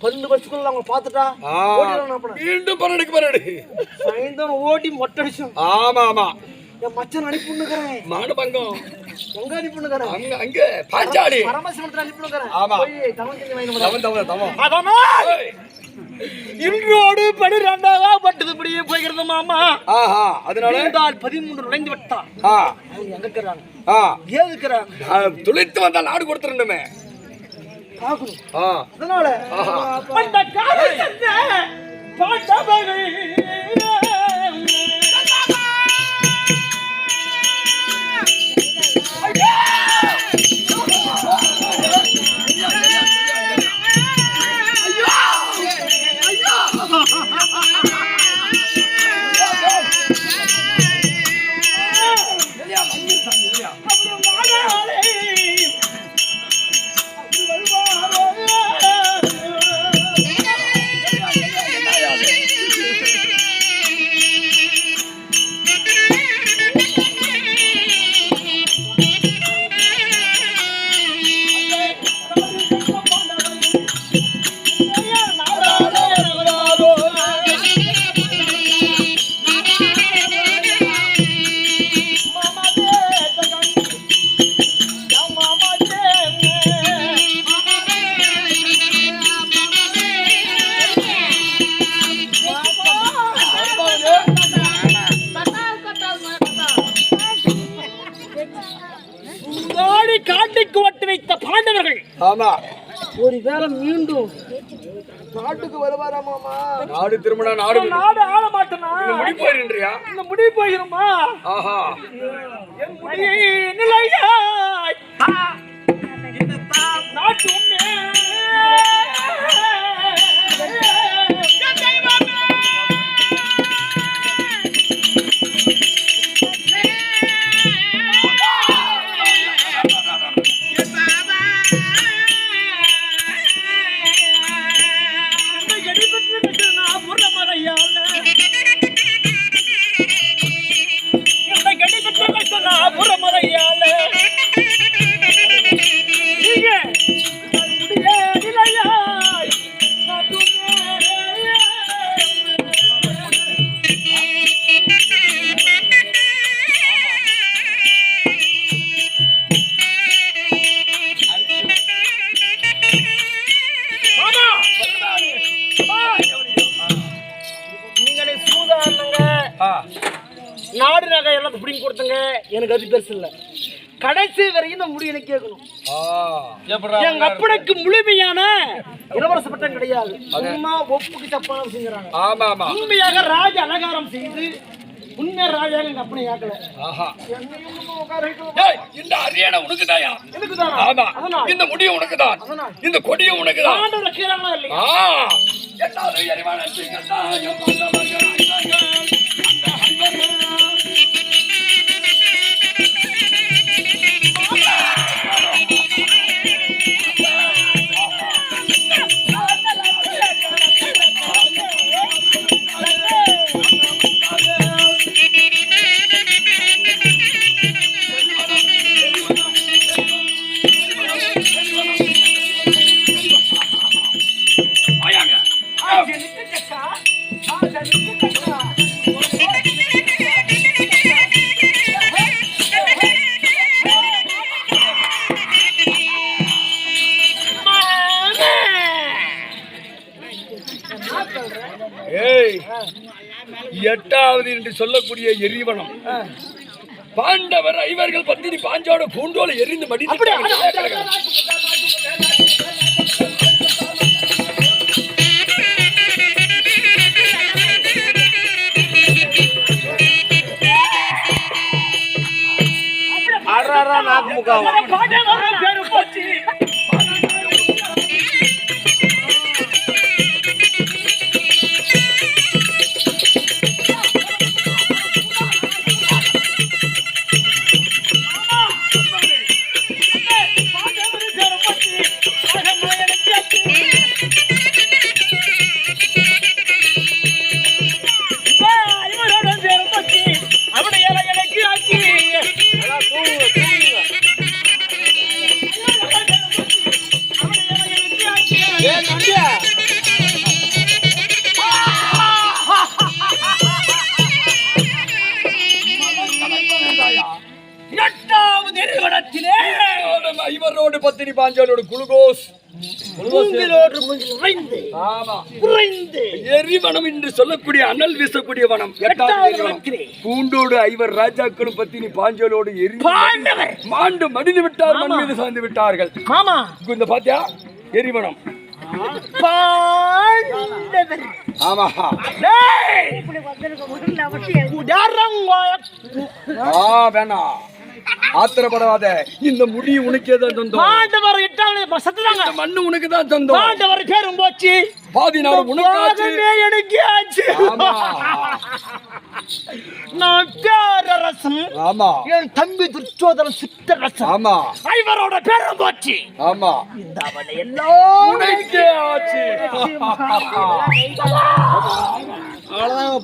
பன்னெண்டு வருஷத்துக்குள்ள அவங்க பார்த்துட்டா. மீண்டும் பன்னெண்டுக்கு பன்னெண்டு சாயந்தரம் ஓடி மொட்டை அடிச்சோம் ஆமா ஆமா. என் மச்சன் அனுப்பினுக்கிறேன் மாடு பங்கம். எங்க அனுப்பினுக்கிறேன் அங்க அங்க. பாஞ்சாலி பரமசிவனத்துல அனுப்பினுக்கிறேன் ஆமா. தவன் தவன் அதனால் ஏய். இன்றோடு பனிரெண்டாவா பட்டதுபடியே போகிறது மாமா. ஆஹா அதனால? இருந்தால் பதிமூன்று நுழைந்து விட்டான். எங்க இருக்கிறாங்க ஆ. ஏன் இருக்கிறாங்க ஆ, துளிர்த்து வந்தால் நாடு ஆ அதனால. அந்த காலை சென்ற ஆமா ஒருவேளை மீண்டும் நாட்டுக்கு வருவாரா மாமா? நாடு திரும்பினா நாடு இந்த நாடு ஆள மாட்டேனா? முடி போயிருன்றியா இந்த முடிவு போயிருமா? ஆஹா. என் முடியை நாடு நகை எல்லாம் பிடிங்கி கொடுத்துங்க. எனக்கு அது பெருசு இல்ல. கடைசி வரைக்கும் இந்த முடிவு கேட்கணும். எங்க அப்பனுக்கு முழுமையான இளவரச பட்டம் கிடையாது. சும்மா ஒப்புக்கு தப்பான ஆமா உண்மையாக ராஜ அலங்காரம் செய்து உண்மை ராஜாக எங்க அப்பனை. ஏய், இந்த அரியணை? ஆமா. முடியும் அதனால். இந்த கொடியும் ஆண்டவர் இல்லையா எட்டாவது என்று சொல்லக்கூடிய எரிவனம். பாண்டவர் ஐவர்கள் பத்தினி பாஞ்சோட பூண்டோல எரிந்து அப்படியா? আপনারা নাক মুখাও எட்டாவது நிறுவனத்திலே ஐவரோடு பத்தினி பாஞ்சாலோடு குளுகோஸ். ஆமா. எரிவனம் என்று சொல்லக்கூடிய அனல் வீசக்கூடிய வனம். பூண்டோடு ஐவர் ராஜாக்களும் பத்தினி பாஞ்சாலோடு எரி மாண்டு மடிந்து விட்டார் மண் மீது சாய்ந்து விட்டார்கள். இந்த பாத்தியா? எரிவனம் பாண்டவர் ஆமா. டேய்! ஆ வேணாம் ஆத்திரப்படாத. இந்த முடி உனக்கே தான் சொந்தம் பாண்டவர் சத்துதாங்க இந்த மண்ணு உனக்கு தான் சொந்தம் பாண்டவர் பேரும் போச்சு. பாதி நாடு உனக்கு ஆச்சு பாகமே எனக்கு ஆச்சு. ஆமா. நான் பேரரசன். ஆமா. என் தம்பி துர்ச்சோதன சித்தரசன் ஆமா. ஐவரோட பேரும் போச்சு ஆமா. இந்த அவனை எல்லாம் உனக்கே ஆச்சு. அவ்வளவுதான்